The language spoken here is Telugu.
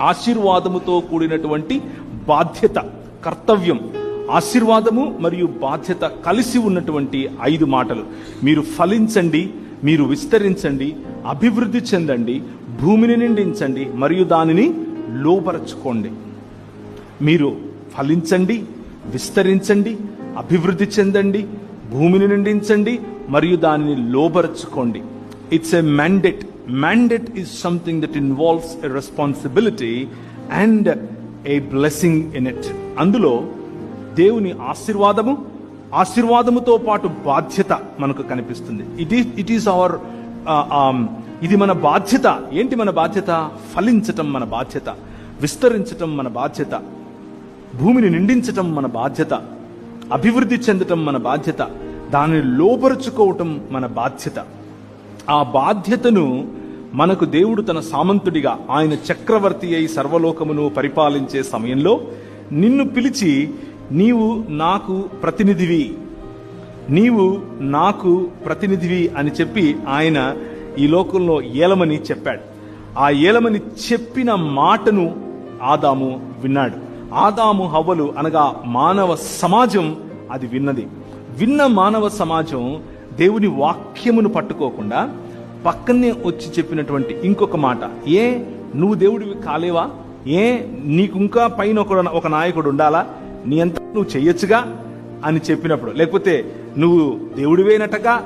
ఆశీర్వాదముతో కూడినటువంటి బాధ్యత కర్తవ్యం ఆశీర్వాదము మరియు బాధ్యత కలిసి ఉన్నటువంటి ఐదు మాటలు. మీరు ఫలించండి మీరు విస్తరించండి అభివృద్ధి చెందండి భూమిని నిండించండి మరియు దానిని లోపరచుకోండి మీరు ఫలించండి విస్తరించండి అభివృద్ధి చెందండి భూమిని నిండించండి మరియు దానిని లోబరచుకోండి. It's a mandate mandate is something that involves a responsibility and a blessing in it అందులో దేవుని ఆశీర్వాదము ఆశీర్వాదముతో పాటు బాధ్యత మనకు కనిపిస్తుంది. It is it is our ఇది మన బాధ్యత. ఏంటి మన బాధ్యత? ఫలించటం మన బాధ్యత. విస్తరించటం మన బాధ్యత. భూమిని నిండించటం మన బాధ్యత. అభివృద్ధి చెందటం మన బాధ్యత. దానిని లోపరుచుకోవటం మన బాధ్యత. ఆ బాధ్యతను మనకు దేవుడు తన సామంతుడిగా ఆయన చక్రవర్తి అయి సర్వలోకమును పరిపాలించే సమయంలో నిన్ను పిలిచి నీవు నాకు ప్రతినిధివి నీవు నాకు ప్రతినిధివి అని చెప్పి ఆయన ఈ లోకంలో ఏలమని చెప్పాడు. ఆ ఏలమని చెప్పిన మాటను ఆదాము విన్నాడు. ఆదాము హవ్వలు అనగా మానవ సమాజం అది విన్నది. విన్న మానవ సమాజం దేవుని వాక్యమును పట్టుకోకుండా పక్కనే వచ్చి చెప్పినటువంటి ఇంకొక మాట. ఏ నువ్వు దేవుడివి కాలేవా? ఏ నీకు ఇంకా పైన ఒక ఒక నాయకుడు ఉండాలా? నీ అంత నువ్వు చెయ్యొచ్చుగా అని చెప్పినప్పుడు. లేకపోతే నువ్వు దేవుడివేనటగా